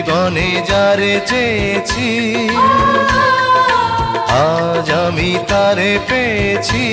জীবনে যারে চেয়েছি আজ আমি তারে পেয়েছি।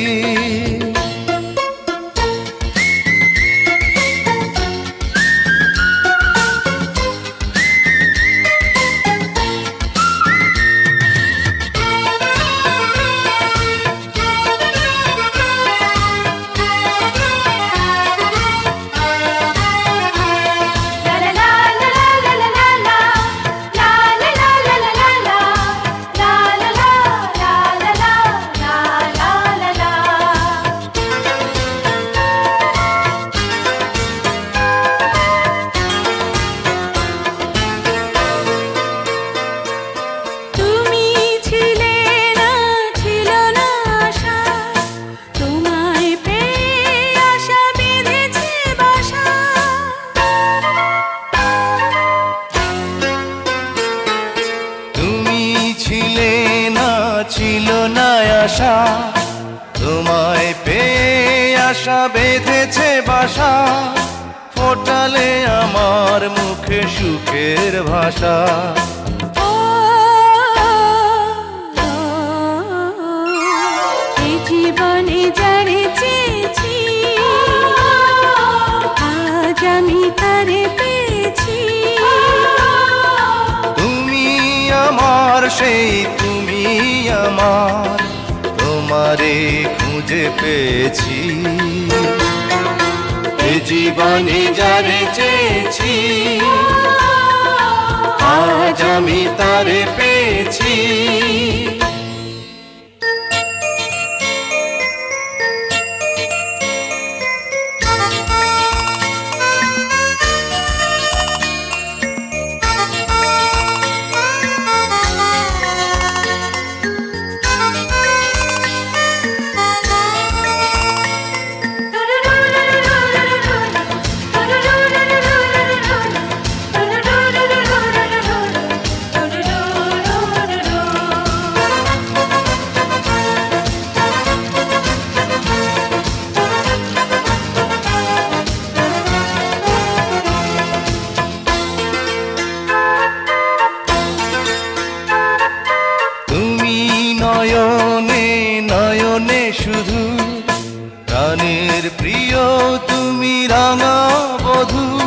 আশা। তোমায় পেয়ে আশা বেঁধেছে বাসা। ফোটালে আমার মুখে সুখের ভাষা। তোমারে খুঁজে পেয়েছি। এ জীবনে যারে চেয়েছি আজ আমি তারে পেয়েছি। শুধু। প্রাণের প্রিয় তুমি রাঙা বধূ।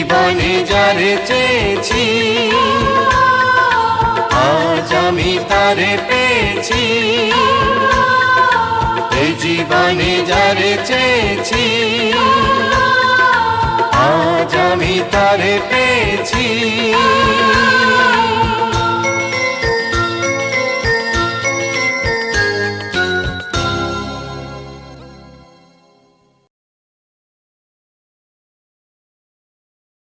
জীবনে যারে চেয়েছি, আজ আমি তারে পেয়েছি। এই জীবনে যারে চেয়েছি, আজ আমি তারে পেয়েছি।